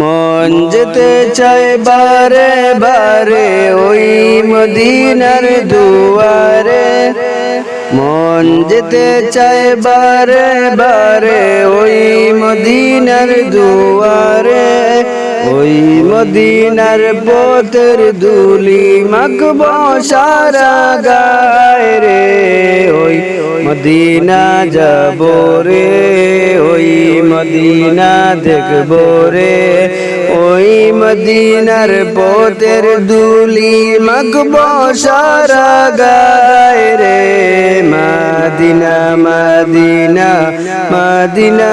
মন যেতে চাই বারে বারে, ওই মদিনার দুয়ারে। মন যেতে চাই বারে বারে, ওই মদিনার দুয়ারে। ওই মদিনার পথের দুলি মাখব সারা গায় রে। ওই মদিনা যাব রে, ওই মদিনা দেখব রে। ওই মদিনার পথের দুলি মাখব সারা গায় রে। মাদিনা মাদিনা মাদিনা।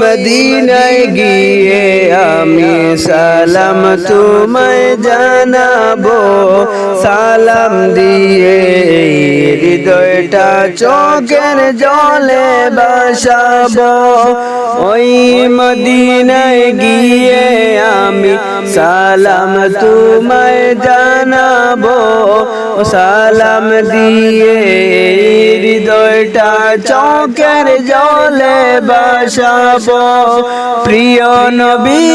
মদিনায় গিয়ে আমি সালাম তোমায় জানাব। সালাম দিয়ে হৃদয়টা চোখের জলে বাসাবো। ওই মদিনায় গিয়ে আমি সালাম তোমায় জানাব। সালাম দিয়ে হৃদয়টা চোখের জলে বাসাব। প্রিয় নবী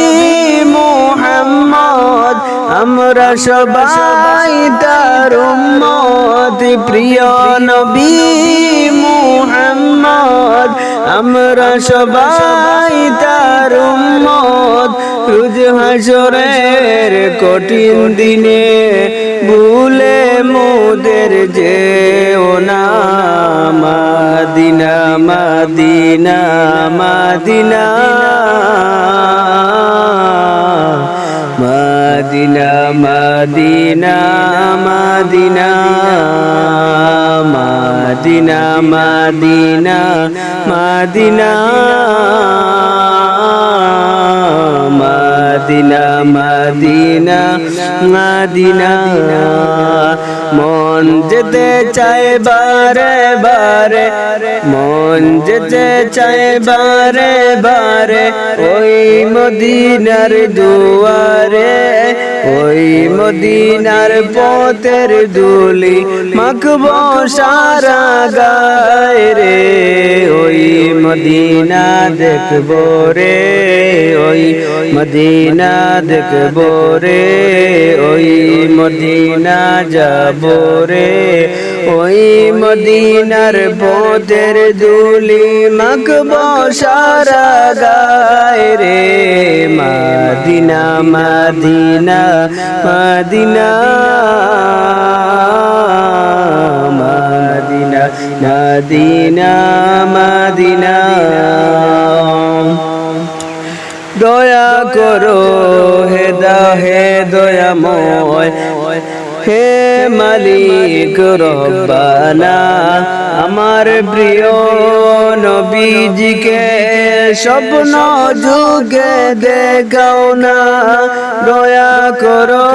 মুহাম্মদ, আমরা সবাই তার উম্মত। প্রিয় নবী মুহাম্মদ, আমরা সবাই তার উম্মত। রুজ হাসরের কঠিন দিনে মোদের যে না মাদিনা মাদিনা মাদিনা। মাদিনা মাদিনা মাদিনা। মাদিনা মাদিনা মাদিনা। মাদিনা মাদিনা মাদিনা। মন যেতে চায় বারে বারে, মন যেতে চায় বারে বারে। ওই মদিনার দুয়ারে, ওই মদিনার পথের দুলি। মাখব সারা দেখব রে ওই মদিনা দেখব রে ওই মদিনা যাব রে। ওই মদিনার পথের দুলি মাখব সারা গায় রে। মাদিনা মাদিনা মাদিনা মাদিনা মাদিনা। দয়া করো হে দা হে দয়াময়। হে মালিক রব্বানা, আমার প্রিয় নবীজিকে স্বপ্ন যুগে দেখাও না। দয়া করো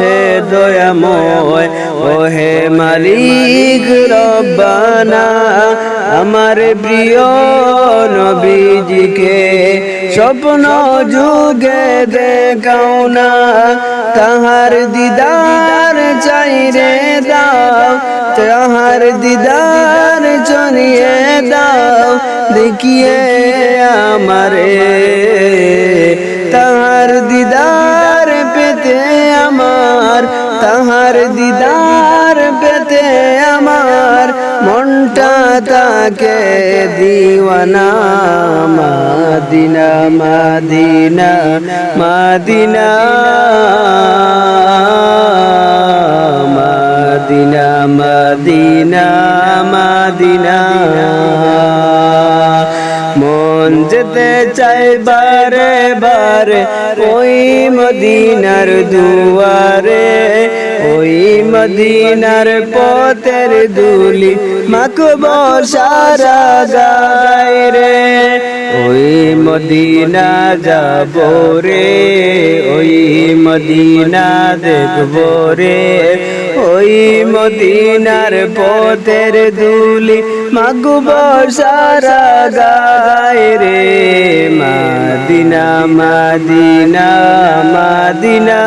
হে দয়া দয়াময়, ও হে মালিক রব্বানা, আমার প্রিয় নবীজিকে স্বপ্ন যুগে দেখাও না, তাহার দিদার চাই রে দাও, তাহার দিদার চনিয়ে দাও, দেখিয়ে আমারে তাকে দিওয়ানা মাদিনা মাদিনা মাদিনা মাদিনা মাদিনা মাদিনা। মন যেতে চাই বারে বারে, ওই মদিনার দুয়ারে, ওই মদিনার পথের দুলি মাখব সারা গায় রে। ওই মদিনা যাব রে, ওই মদিনা দেখব রে। ওই মদিনার পথের দুলি মাগুব বসারা গায় রে। মাদিনা মাদিনা মাদিনা।